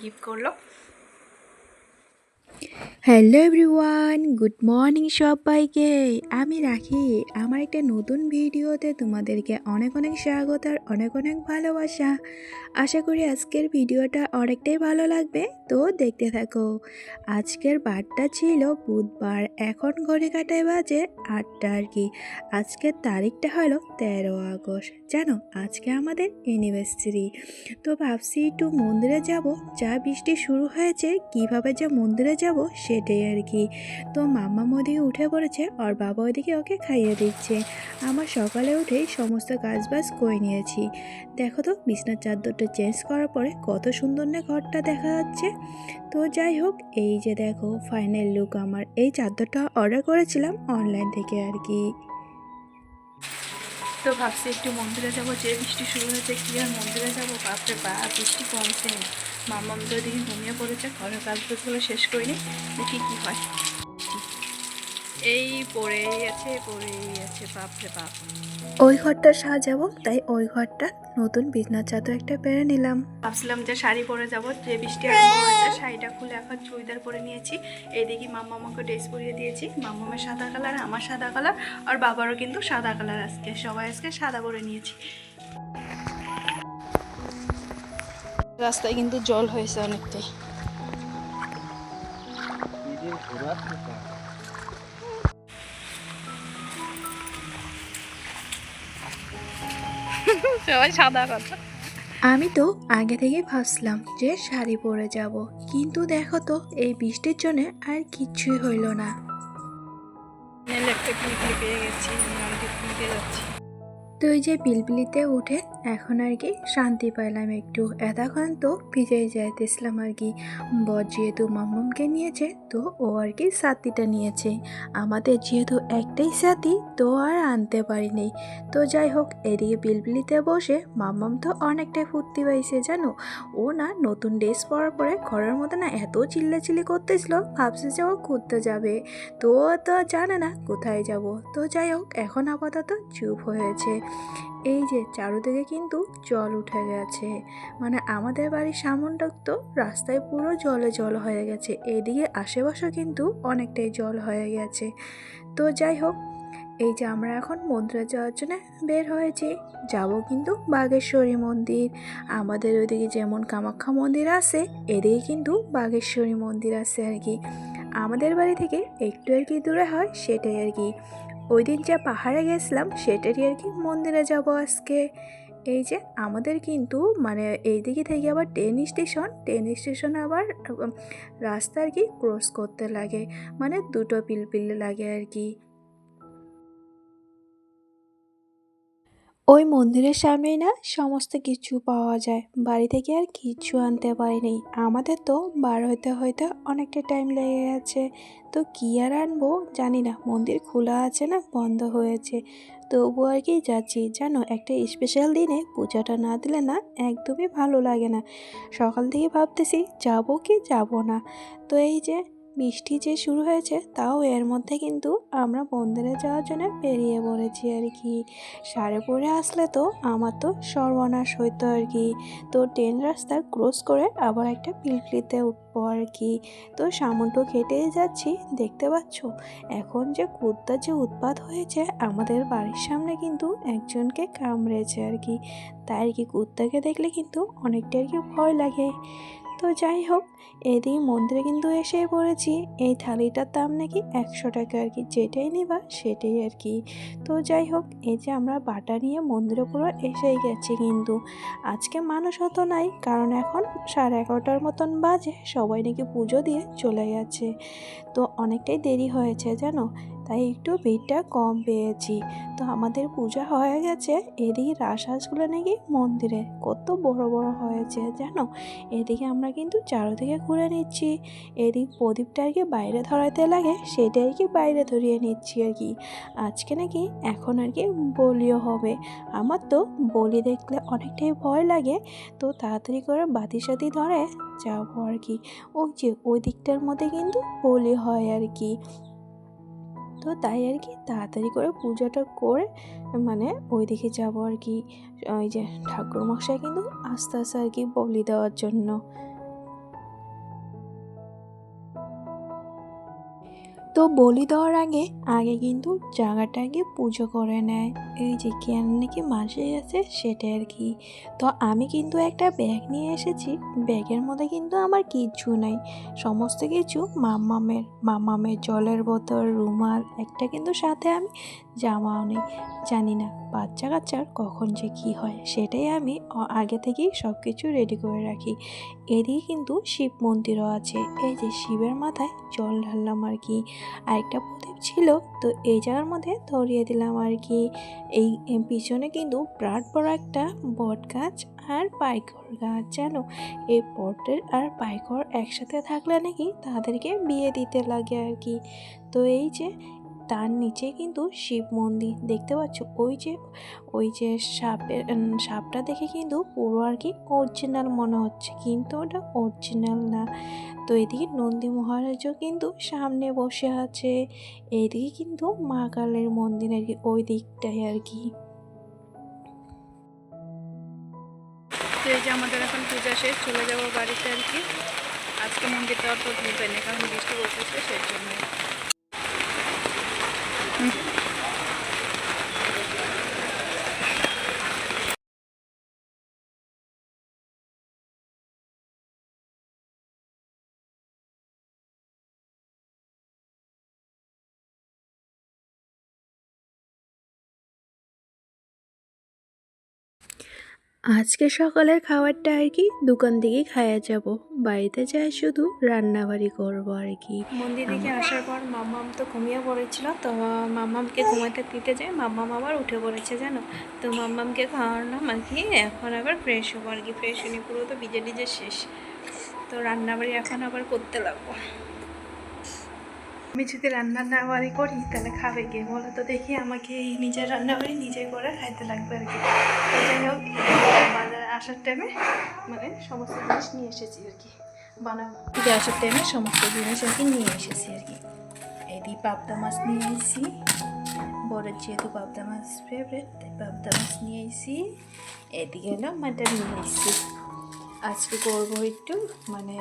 Gift করল। Hello everyone good morning সবাইকে। আমি রাখি। আমার একটা নতুন ভিডিওতে তোমাদেরকে অনেক অনেক স্বাগত আর অনেক অনেক ভালোবাসা। আশা করি আজকের ভিডিওটা অনেকটাই ভালো লাগবে। তো দেখতে থাকো। আজকের বারটা ছিল বুধবার, এখন ঘড়ি কাটায় বাজে আটটা আর কি। আজকের তারিখটা হলো তেরো আগস্ট। জানো, আজকে আমাদের অ্যানিভার্সারি তো ভাবছি একটু মন্দিরে যাব। যা বৃষ্টি শুরু হয়েছে, কীভাবে যে মন্দিরে যাব সেটাই আর কি। তো মাম্মা ওদিকে উঠে পড়েছে, আর বাবা ওদিকে ওকে খাইয়ে দিচ্ছে। আমার সকালে উঠেই সমস্ত কাজ বাজ করে নিয়েছি। দেখো তো, বিছনার চাদরটা চেঞ্জ করার পরে কত সুন্দর না ঘরটা দেখা যাচ্ছে। তো যাই হোক, এই যে দেখো ফাইনাল লুক আমার। এই চাদরটা অর্ডার করেছিলাম অনলাইন থেকে আর কি। তো ভাবছি একটু মন্দিরে যাব। যে বৃষ্টি শুরু হয়েছে, কি আর মন্দিরে যাব? বাপরে বা বৃষ্টি কমছে। না মামাম তো এদিকে ঘুমিয়ে পড়েছে, ঘরের কাজগুলো শেষ করিনি। দেখি কি হয়। এই পড়েই আছে পড়েই আছে বাপরে বাপ। ওই ঘরটা সাজাবো তাই ওই ঘরটা নতুন বিছনার চাদর একটা পেরে নিলাম। ভাবছিলাম যে শাড়ি পরে যাব যে বৃষ্টি আরম্ভ হয়েছে শাড়িটা খুলে এখন চুড়িদার পরে নিয়েছি। এইদিকে মাম্মা আমাকে ড্রেস পরিয়ে দিয়েছি মাম্মামের সাদা কালার আমার সাদা কালার আর বাবারও কিন্তু সাদা কালার আজকে সবাই আজকে সাদা পরে নিয়েছি। রাস্তায় কিন্তু জল হয়েছে অনেকটাই। সবাই সাদা কথা। আমি তো আগে থেকেই ভাবছিলাম যে শাড়ি পরে যাব কিন্তু দেখো তো এই বৃষ্টির জন্য আর কিছুই হইল না। একটা পেয়ে গেছি যাচ্ছি। তো এই যে পিলপিলিতে উঠে এখন আর কি শান্তি পাইলাম একটু। এতক্ষণ তো ভিজেই যাইতেছিলাম আর কি। বর যেহেতু মাম্মামকে নিয়েছে, তো ও আর কি সাথীটা নিয়েছে। আমাদের যেহেতু একটাই সাথী তো আর আনতে পারিনি। তো যাই হোক, এদিকে পিলপিলিতে বসে মাম্মাম তো অনেকটাই ফুর্তি পাইছে, জানো? ও না নতুন ড্রেস পরার পরে ঘরের মধ্যে না এত চিল্লাচিল্লি করতেছিল, ভাবছে যে ও ঘুরতে যাবে। তো তো জানে না কোথায় যাব। তো যাই হোক, এখন আপাতত চুপ হয়েছে। এই যে চারুদিকে কিন্তু জল উঠে গেছে। মানে আমাদের বাড়ির সামনটা তো রাস্তায় পুরো জলে জল হয়ে গেছে। এদিকে আশেপাশে কিন্তু অনেকটাই জল হয়ে গেছে। তো যাই হোক, এই যে আমরা এখন মন্দিরে যাওয়ার জন্য বের হয়েছি। যাব কিন্তু বাগেশ্বরী মন্দির। আমাদের ওইদিকে যেমন কামাখ্যা মন্দির আছে, এদিকে কিন্তু বাগেশ্বরী মন্দির আছে আর কি। আমাদের বাড়ি থেকে একটু আর কি দূরে হয় সেটাই আর কি। ওই দিন যা পাহাড়ে গেছিলাম, সেটারই আর কি মন্দিরে যাব আজকে। এই যে, আমাদের কিন্তু মানে এই দিকে থেকে আবার ট্রেন স্টেশন ট্রেন স্টেশন আবার রাস্তা আর কি ক্রস করতে লাগে। মানে দুটো পিলপিল লাগে আর কি। ওই মন্দিরের সামনেই না সমস্ত কিছু পাওয়া যায়। বাড়ি থেকে আর কিছু আনতে পারিনি। আমাদের তো বার হইতে হইতে অনেকটা টাইম লেগে গেছে। তো কী আর আনব জানি না। মন্দির খোলা আছে না, বন্ধ হয়েছে। তবু আর কি যাচ্ছি। জানো, একটা স্পেশাল দিনে পূজাটা না দিলে না একদমই ভালো লাগে না। সকাল থেকে ভাবতেছি, যাব কি যাব না? তো এই যে বৃষ্টি যে শুরু হয়েছে, তাও এর মধ্যে কিন্তু আমরা মন্দিরে যাওয়ার জন্য বেরিয়ে পড়েছি আর কি। সাড়ে পরে আসলে তো আমার তো সর্বনাশ হইতো আর কি। তো ট্রেন রাস্তা ক্রস করে আবার একটা পিলপিলিতে উঠবো আর কি। তো সামনটো খেটেই যাচ্ছি, দেখতে পাচ্ছ? এখন যে কুত্তার যে উৎপাত হয়েছে, আমাদের বাড়ির সামনে কিন্তু একজনকে কামড়েছে আর কি। তাই আর কি কুত্তাকে দেখলে কিন্তু অনেকটা আর কি ভয় লাগে। তো যাই হোক এদিকে মন্দিরে কিন্তু এসে পড়েছি। এই থালিটার দাম নাকি একশো টাকা আর কি, যেটাই নিবা সেটাই আর কি। তো যাই হোক, এই যে আমরা বাটা নিয়ে মন্দিরে পুরো এসেই গেছি কিন্তু। আজকে মানুষ হতো নাই, কারণ এখন সাড়ে এগারোটার মতন বাজে, সবাই নাকি পুজো দিয়ে চলে গেছে। তো অনেকটাই দেরি হয়েছে, জানো? তাই একটু ভিড়টা কম পেয়েছি। তো আমাদের পূজা হয়ে গেছে। এদিকে রাসহাঁসগুলো নাকি মন্দিরে কত বড় বড় হয়েছে, জানো? এদিকে আমরা কিন্তু চারোদিকে ঘুরে নিচ্ছি। এদিক প্রদীপটা আর কি বাইরে ধরাতে লাগে সেটা আর কি বাইরে ধরিয়ে নিচ্ছি আর কি। আজকে নাকি এখন আর কি বলিও হবে। আমার তো বলি দেখলে অনেকটাই ভয় লাগে। তো তাড়াতাড়ি করে বাতি সাতি ধরে যাব আর কি। ওই যে ওই দিকটার মধ্যে কিন্তু বলি হয় আর কি। তো তাই আর কি তাড়াতাড়ি করে পূজাটা করে মানে ওইদিকে যাব আর কি। ওই যে ঠাকুর মশাই কিন্তু আস্তে আস্তে আর কি বলি দেওয়ার জন্য। তো বলি দেওয়ার আগে আগে কিন্তু জায়গাটা আগে পুজো করে নেয়। এই যে কেন নাকি মাসে আছে সেটা আর কি। তো আমি কিন্তু একটা ব্যাগ নিয়ে এসেছি। ব্যাগের মধ্যে কিন্তু আমার কিচ্ছু নাই। সমস্ত কিছু মাম্মামের মাম্মামের জলের বোতল, রুমাল, একটা কিন্তু সাথে আমি জামাও নেই জানি না, বাচ্চা কাচ্চার কখন যে কী হয়, সেটাই আমি আগে থেকেই সব কিছু রেডি করে রাখি। এদিকে কিন্তু শিব মন্দিরও আছে। এই যে শিবের মাথায় জল ঢাললাম আর কি, আরেকটা প্রদীপ ছিল, তো এই জায়গার মধ্যে ধরিয়ে দিলাম আর কি। এই পিছনে কিন্তু বিরাট বড় একটা বট গাছ আর পাইকর গাছ, জানো? এই বটের আর পাইকর একসাথে থাকলে নাকি তাদেরকে বিয়ে দিতে লাগে আর কি। তো এই যে তার নিচে কিন্তু শিব মন্দির। দেখতে পাচ্ছ? ওই যে ওই যে সাপের সাপটা দেখে কিন্তু পুরো আর কি অরিজিনাল মনে হচ্ছে। কিন্তু ওটা অরিজিনাল না। তো এদিকে নন্দী মহারাজও কিন্তু সামনে বসে আছে। এইদিকে কিন্তু মা কালের মন্দির আর কি, ওই দিকটায় আর কি। এই যে আমাদের এখন পূজা শেষ, চলে যাব বাড়িতে আর কি। আজকে মন্দিরটা অত ধুবে না, কারণ বৃষ্টি পড়তেছে, সেই জন্য। ம் আজকে সকালের খাবারটা আর কি দোকান থেকেই খাইয়া যাব। বাড়িতে যাই শুধু রান্নাবাড়ি করব আর কি। মন্দির থেকে আসার পর মাম্মাম তো ঘুমিয়ে পড়েছিল তো মাম্মামকে ঘুমাতে দিতে যায় মাম্মাম আবার উঠে পড়েছে জানো? তো মাম্মামকে আর কি এখন আবার ফ্রেশ হব আর কি। ফ্রেশ হয়ে পুরো তো ভিজে ভিজে শেষ। তো রান্নাবাড়ি এখন আবার করতে লাগবো। আমি যদি রান্না না বাড়ি করি, তাহলে খাবে কে? বলো তো দেখি আমাকে এই নিজের রান্নাবাড়ি নিজে করে খাইতে লাগবে আর কি। যাই হোক, বাজারে আসার টাইমে মানে সমস্ত জিনিস নিয়ে এসেছি আর কি। বানাবো। আসার টাইমে সমস্ত জিনিস আর কি নিয়ে এসেছি আর কি। এদি পাবদা মাছ নিয়ে এসেছি। বড়ের যেহেতু পাবদা মাছ ফেভারেট তাই পাবদা মাছ নিয়ে এসেছি। এদিকে হলো মাটন নিয়ে এসেছি। আজকে করব একটু মানে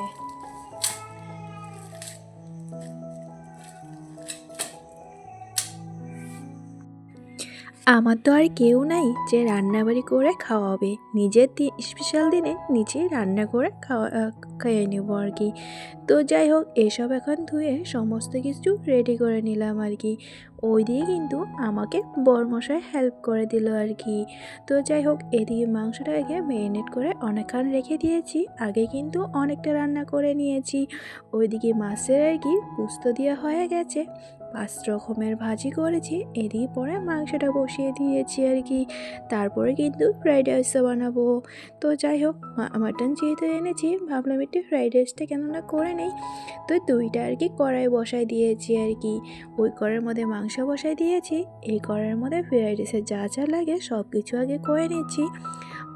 আমার তো আর কেউ নাই যে রান্নাবাড়ি করে খাওয়াবে। নিজের স্পেশাল দিনে নিজেই রান্না করে খাওয়া খেয়ে নেব আর কি। তো যাই হোক, এসব এখন ধুয়ে সমস্ত কিছু রেডি করে নিলাম আর কি। ওই দিয়ে কিন্তু আমাকে বরমশাই হেল্প করে দিল আর কি। তো যাই হোক, এদিকে মাংসটাকে ম্যারিনেট করে অনেকক্ষণ রেখে দিয়েছি। আগে কিন্তু অনেকটা রান্না করে নিয়েছি। ওইদিকে মাছের আর কি পুস্ত দেওয়া হয়ে গেছে। পাঁচ রকমের ভাজি করেছি এদিকে পরে মাংসটা বসিয়ে দিয়েছি আর কি। তারপরে কিন্তু ফ্রাইড রাইসও বানাবো। তো যাই হোক মাটন যেহেতু এনেছি, ভাবলাম একটু ফ্রাইড রাইসটা কেননা করে নেই। তো দুইটা আর কি কড়াই বসাই দিয়েছি আর কি। ওই কড়াইয়ের মধ্যে মাংস বসাই দিয়েছি, এই কড়াইয়ের মধ্যে ফ্রাইড রাইসের যা যা লাগে সব কিছু আগে করে নিচ্ছি।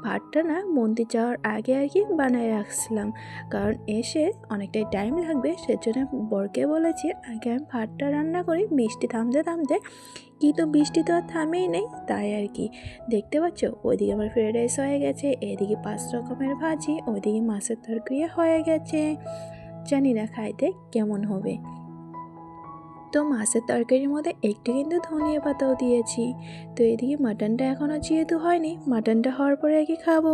ভাতটা না মন্দির যাওয়ার আগে কি বানায় রাখছিলাম। কারণ এসে অনেকটাই টাইম লাগবে, সেজন্য বরকে বলেছি, আগে আমি ভাতটা রান্না করি বৃষ্টি থামতে থামতে। কিন্তু বৃষ্টি তো আর থামেই নেই, তাই আর কি। দেখতে পাচ্ছ, ওইদিকে আমার ফ্রাইড রাইস হয়ে গেছে, এদিকে পাঁচ রকমের ভাজি, ওইদিকে মাছের তরকারি হয়ে গেছে। জানি না খাইতে কেমন হবে। তো মাছের তরকারির মধ্যে একটু কিন্তু ধনিয়া পাতাও দিয়েছি। তো এদিকে মাটনটা এখনও যেহেতু হয়নি, মাটনটা হওয়ার পরে কি খাব।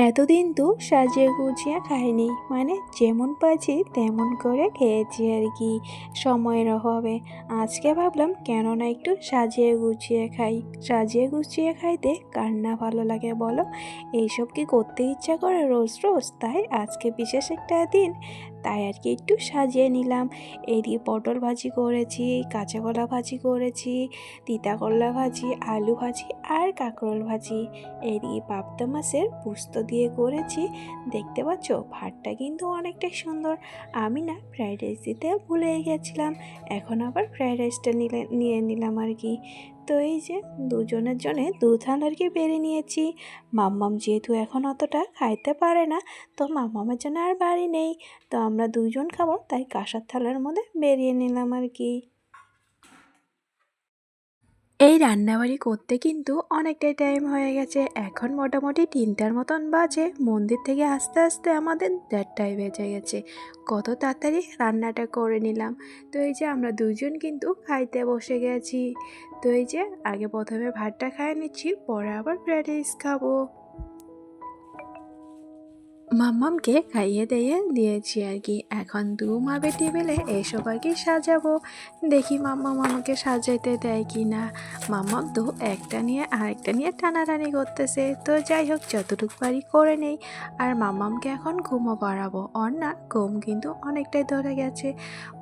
এতদিন তো সাজিয়ে গুছিয়ে খাইনি মানে যেমন পাচ্ছি তেমন করে খেয়েছি আর কি, সময়ের অভাবে। আজকে ভাবলাম কেন না একটু সাজিয়ে গুছিয়ে খাই। সাজিয়ে গুছিয়ে খাইতে কার না ভালো লাগে বলো? এইসব কি করতে ইচ্ছা করে রোজ রোজ? তাই আজকে বিশেষ একটা দিন তাই আর কি একটু সাজিয়ে নিলাম। এদিকে পটল ভাজি করেছি, কাঁচা কলা ভাজি করেছি, তিতা করলা ভাজি, আলু ভাজি আর কাঁকরোল ভাজি। এদিকে পাবদা মাছের পুস্ত দিয়ে করেছি। দেখতে পাচ্ছ, ভাতটা কিন্তু অনেকটাই সুন্দর। আমি না ফ্রাইড রাইস দিতে ভুলে গেছিলাম। এখন আবার ফ্রাইড রাইসটা নিলে, নিয়ে নিলাম আর কি। তো এই যে দুজনের জন্যে আর কি বেড়ে নিয়েছি। মাম্মাম যেহেতু এখন অতটা খাইতে পারে না, তো মাম্মামের জন্য আর বাড়ি নেই। তো আমরা দুজন খাব, তাই কাঁসার থালার মধ্যে বেরিয়ে নিলাম আর কি। এই রান্নাবাড়ি করতে কিন্তু অনেকটাই টাইম হয়ে গেছে। এখন মোটামুটি তিনটার মতন বাজে। মন্দির থেকে আস্তে আস্তে আমাদের দেড়টায় বেজে গেছে। কত তাড়াতাড়ি রান্নাটা করে নিলাম। তো এই যে আমরা দুজন কিন্তু খাইতে বসে গেছি। তো এই যে আগে প্রথমে ভাতটা খাইয়ে নিচ্ছি, পরে আবার ফ্রাইড রাইস খাব। মাম্মামকে খাইয়ে দিয়ে দিয়েছি আর কি। এখন দু মাবে টেবিলে এসব আর কি সাজাবো। দেখি মাম্মাম আমাকে সাজাইতে দেয় কি না মাম্মাম তো একটা নিয়ে আরেকটা নিয়ে টানাটানি করতেছে। তো যাই হোক, যতটুকু পারি করে নেই। আর মাম্মামকে এখন ঘুমো পাড়াবো। ওর না ঘুম কিন্তু অনেকটাই ধরে গেছে।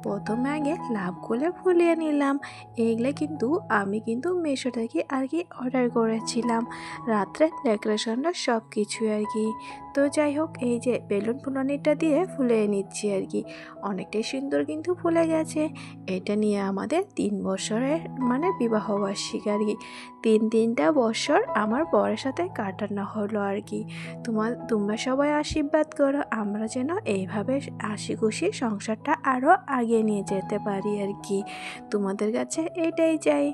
প্রথমে আগে লাভগুলো ফুলিয়ে নিলাম। এগুলো কিন্তু আমি কিন্তু মেশো থেকে আর কি অর্ডার করেছিলাম। রাত্রে ডেকোরেশনটা সব কিছু আর কি। তো যাই হোক, এই যে বেলুন ফুলানিটা দিয়ে ফুলে নিচ্ছি আর কি। অনেকটাই সুন্দর কিন্তু ফুলে গেছে। এটা নিয়ে আমাদের তিন বছরের মানে বিবাহবার্ষিক আর কি। তিন তিনটা বছর আমার বরের সাথে কাটানো হলো আর কি। তোমার তোমরা সবাই আশীর্বাদ করো, আমরা যেন এইভাবে হাসি খুশি সংসারটা আরও আগিয়ে নিয়ে যেতে পারি আর কি। তোমাদের কাছে এটাই চাই।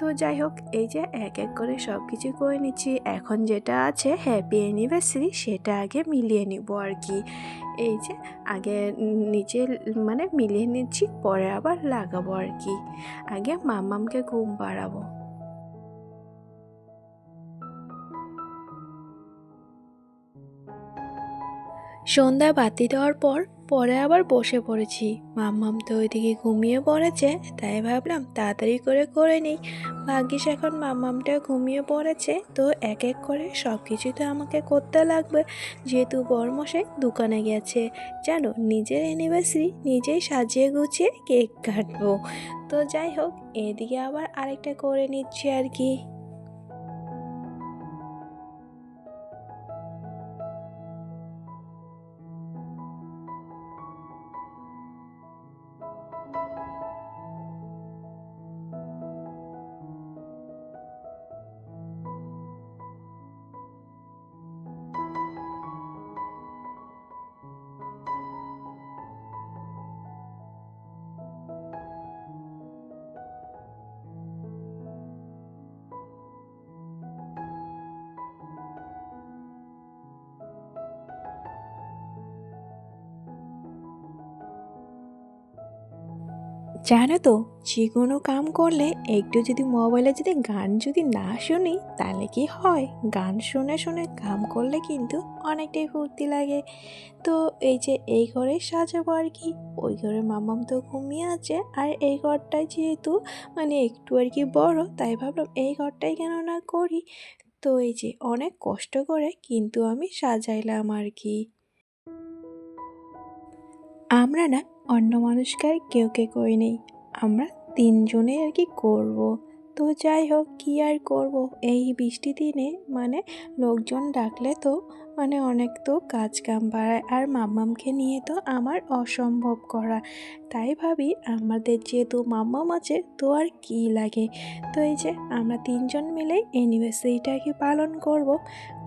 তো যাই হোক, এই যে এক এক করে সব কিছু করে নিচ্ছি। এখন যেটা আছে হ্যাপি অ্যানিভার্সারি সেটা আগে মিলিয়ে নিব আর কি। এই যে আগে নিচে মানে মিলিয়ে নিচ্ছি, পরে আবার লাগাবো আর কি। আগে মামামকে ঘুম পাড়াবো। সন্ধ্যা বাতি দেওয়ার পর পরে আবার বসে পড়েছি। মাম্মাম তো ওইদিকে ঘুমিয়ে পড়েছে, তাই ভাবলাম তাড়াতাড়ি করে করে নিই। ভাগ্যিস এখন মাম্মামটা ঘুমিয়ে পড়েছে, তো এক এক করে সব কিছুই তো আমাকে করতে লাগবে। যেহেতু বরমশাই দোকানে গেছে, জানো নিজের অ্যানিভার্সারি নিজেই সাজিয়ে গুছিয়ে কেক কাটবো। তো যাই হোক, এদিকে আবার আরেকটা করে নিচ্ছি আর কি। জানো তো, যে কোনো কাম করলে একটু যদি মোবাইলে যদি গান যদি না শুনি, তাহলে কি হয়? গান শুনে শুনে কাম করলে কিন্তু অনেকটাই ফুর্তি লাগে। তো এই যে এই ঘরে সাজাবো আর কি, ওই ঘরে মামাম তো ঘুমিয়ে আছে আর এই ঘরটাই যেহেতু মানে একটু আর কি বড়, তাই ভাবলাম এই ঘরটাই কেন না করি? তো এই যে অনেক কষ্ট করে কিন্তু আমি সাজাইলাম আর কি। আমরা না অন্য মানুষকে আর কেউ কে করি নেই। আমরা তিনজনে আর কি করব। তো যাই হোক, কী আর করব? এই বৃষ্টি দিনে মানে লোকজন ডাকলে তো মানে অনেক তো কাজ কাম বাড়ায় আর মাম্মামকে নিয়ে তো আমার অসম্ভব করা। তাই ভাবি আমাদের যেহেতু মাম্মাম আছে, তো আর কী লাগে? তো এই যে আমরা তিনজন মিলে অ্যানিভার্সারিটা কি পালন করব।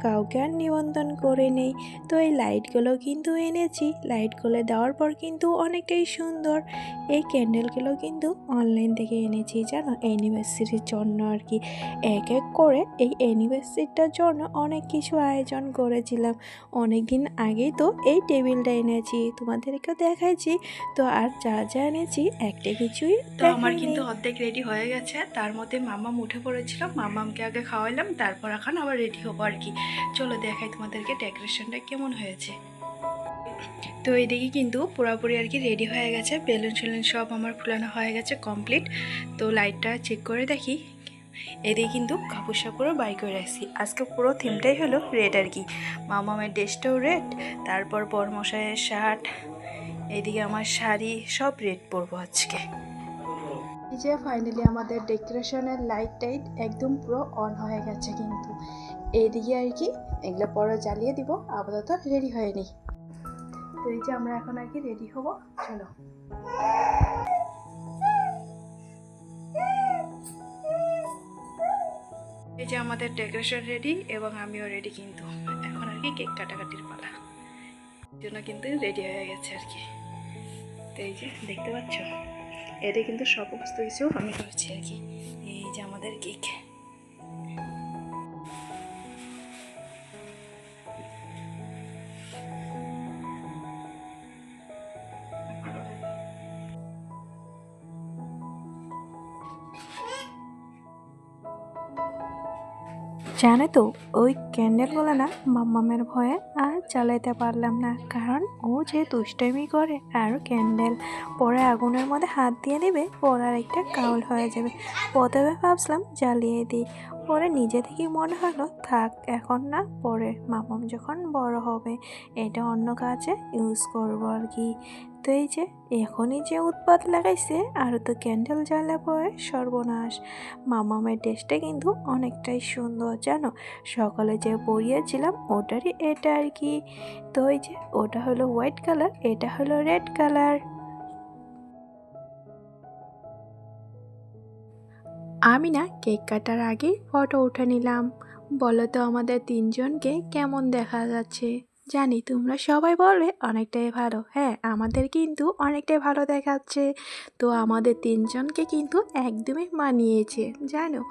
কাউকে আর নিমন্ত্রণ করে নেই। তো এই লাইটগুলো কিন্তু এনেছি। লাইটগুলো দেওয়ার পর কিন্তু অনেকটাই সুন্দর। এই ক্যান্ডেলগুলো কিন্তু অনলাইন থেকে এনেছি, জানো? অ্যানিভার্সারির জন্য আর কি। এক এক করে এই অ্যানিভার্সারিটার জন্য অনেক কিছু আয়োজন করেছিলাম। অনেক দিন আগেই তো এই টেবিলটা এনেছি তোমাদেরকে দেখাইছি। তো আর যা যা এনেছি একটা কিছুই তো আমার কিন্তু অর্ধেক রেডি হয়ে গেছে। তার মধ্যে মামাম উঠে পড়েছিল মামামকে আগে খাওয়াইলাম তারপর এখন আবার রেডি হব আর কি। চলো দেখাই তোমাদেরকে ডেকোরেশনটা কেমন হয়েছে। তো এইদিকে কিন্তু পুরোপুরি আর কি রেডি হয়ে গেছে। বেলুন সেলুন সব আমার ফুলানো হয়ে গেছে কমপ্লিট তো লাইটটা চেক করে দেখি। এদিকে কিন্তু কাপড় সাপড়ও বাই করে রাখছি। আজকে পুরো থিমটাই হলো রেড আর কি। মামামের ড্রেসটাও রেড তারপর বরমশাইয়ের শার্ট এদিকে আমার শাড়ি সব রেড পরবো আজকে। এই যে ফাইনালি আমাদের ডেকোরেশনের লাইট টাইট একদম পুরো অন হয়ে গেছে কিন্তু। এইদিকে আর কি এগুলো পরে, জ্বালিয়ে দিব, আপাতত রেডি হয়নি। তো এই যে আমরা এখন আর কি রেডি হব, চলো। এই যে আমাদের ডেকোরেশন রেডি এবং আমিও রেডি কিন্তু। এখন আর কি কেক কাটাকাটির পালা। জন্য কিন্তু রেডি হয়ে গেছে আর কি। তো এই যে দেখতে পাচ্ছ? এটা কিন্তু সমস্ত কিছু আমি করছি আর কি। এই যে আমাদের কেক জানে তো, ওই ক্যান্ডেলগুলো না, মাম্মামের ভয়ে আর চালাইতে পারলাম না। কারণ ও যে দুষ্টামি করে আর ক্যান্ডেল পরে আগুনের মধ্যে হাত দিয়ে দিবে, পরার একটা কাউল হয়ে যাবে। প্রথমে ভাবছিলাম জ্বালিয়ে দিই। পরে নিজে থেকেই মনে হলো, থাক, এখন না, পরে মামাম যখন বড় হবে, এটা অন্য কাজে ইউজ করব আর কি। তো এই যে, এখনই যে উৎপাত লাগাইছে আর তো ক্যান্ডেল জ্বালা পরে সর্বনাশ। মামামের ড্রেসটা কিন্তু অনেকটাই সুন্দর, জানো? সকালে যে পরিয়েছিলাম ওটারই এটা আর কি। তো এই যে, ওটা হলো হোয়াইট কালার এটা হলো রেড কালার আমি না কেক কাটার আগেই ফটো উঠে নিলাম। বলো তো আমাদের তিনজনকে কেমন দেখা যাচ্ছে। জানি তোমরা সবাই বলবে অনেকটাই ভালো। হ্যাঁ আমাদের কিন্তু অনেকটাই ভালো দেখাচ্ছে। তো আমাদের তিনজনকে কিন্তু একদমই মানিয়েছে, জানো?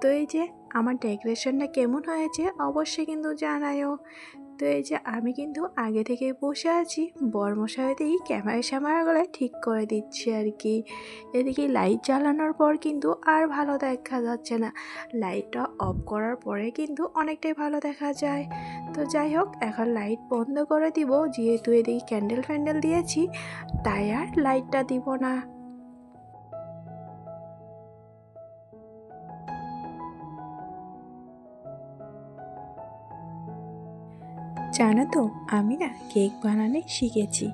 তো এই যে আমার ডেকোরেশনটা কেমন হয়েছে অবশ্যই কিন্তু জানায়ও। তো এই যে আমি কিন্তু আগে থেকে বসে আছি। বর্মশাইতেই ক্যামেরা শ্যামারাগুলো ঠিক করে দিচ্ছি আর কি। এদিকে লাইট জ্বালানোর পর কিন্তু আর ভালো দেখা যাচ্ছে না। লাইটটা অফ করার পরে কিন্তু অনেকটাই ভালো দেখা যায়। তো যাই হোক, এখন লাইট বন্ধ করে দিব। যেহেতু এদিকে ক্যান্ডেল ফ্যান্ডেল দিয়েছি, তাই আর লাইটটা দিব না। জানো তো, আমি না কেক বানানো শিখেছি।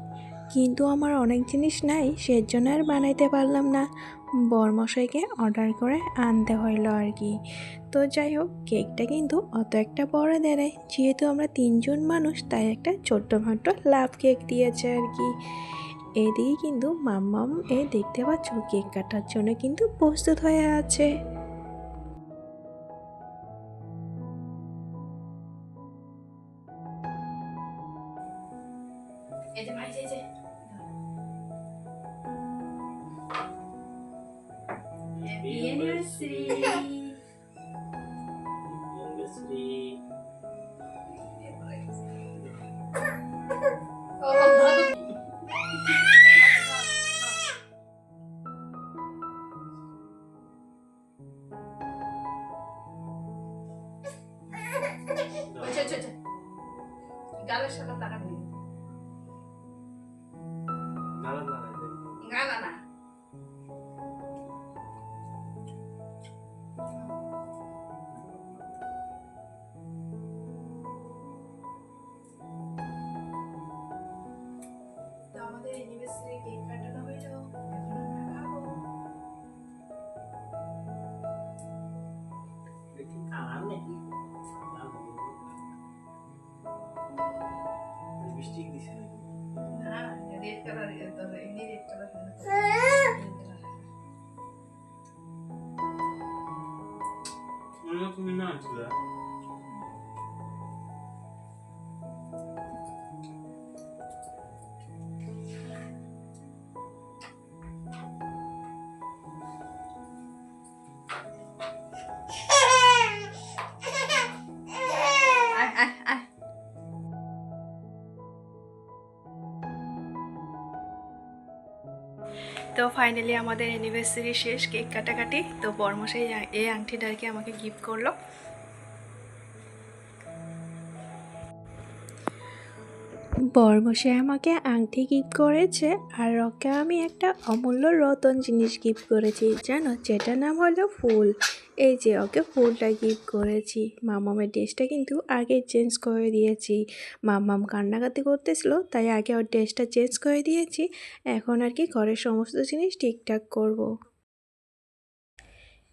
কিন্তু আমার অনেক জিনিস নাই, সেজন্য আর বানাইতে পারলাম না। বরমশাইকে অর্ডার করে আনতে হইল আর কি। তো যাই হোক, কেকটা কিন্তু অত একটা বড় দেয়। যেহেতু আমরা তিনজন মানুষ, তাই একটা ছোট্ট মাট্ট লাভ কেক দিয়েছে আর কি। এদিকে কিন্তু মাম্মাম এ দেখতে পাচ্ছ, কেক কাটার জন্য কিন্তু প্রস্তুত হয়ে আছে। গালের সাথে লাগাবি না রেড কালার তো এমনি রেড কালার তুমি না ছিল আয় ফাইনালি আমাদের অ্যানিভার্সারি শেষ, কেক কাটাকাটি। তো বর্মশাই এই আংটিটা আর কি আমাকে গিফট করল। বরমশাই আমাকে আংটি গিফট করেছে আর ওকে আমি একটা অমূল্য রতন জিনিস গিফট করেছি, জানো? যেটার নাম হলো ফুল। এই যে ওকে ফুলটা গিফট করেছি। মামামের ড্রেসটা কিন্তু আগে চেঞ্জ করে দিয়েছি। মামাম কান্নাকাতি করতেছিল, তাই আগে ওর ড্রেসটা চেঞ্জ করে দিয়েছি। এখন আর কি ঘরের সমস্ত জিনিস ঠিকঠাক করব।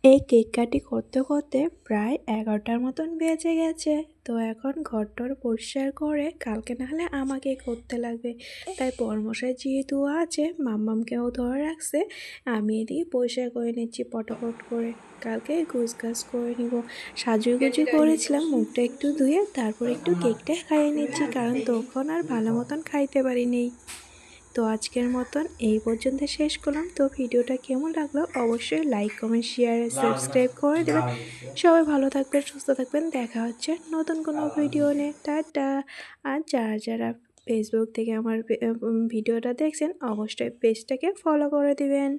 এই কেক কাটি করতে করতে প্রায় এগারোটার মতন বেজে গেছে। তো এখন ঘরটর পরিষ্কার করে কালকে না হলে আমাকে করতে লাগবে। তাই পরমশাই যেহেতু আছে, মাম্মামকেও ধরে রাখছে। আমি এদিকে পরিষ্কার করে নিচ্ছি পটাপট করে। কালকে গুছ গাছ করে নিব। সাজুগুজু করেছিলাম, মুখটা একটু ধুয়ে তারপর একটু কেকটা খাইয়ে নিচ্ছি, কারণ তখন আর ভালো মতন খাইতে পারিনি। তো আজকের মতন এই পর্যন্ত শেষ করলাম। তো ভিডিওটা কেমন লাগল অবশ্যই লাইক কমেন্ট শেয়ার সাবস্ক্রাইব করে দেবেন। সবাই ভালো থাকবেন সুস্থ থাকবেন। দেখা হচ্ছে নতুন কোনো ভিডিও নিয়ে। টাটা। আর যারা যারা ফেসবুক থেকে আমার ভিডিওটা দেখছেন অবশ্যই পেজটাকে ফলো করে দিবেন।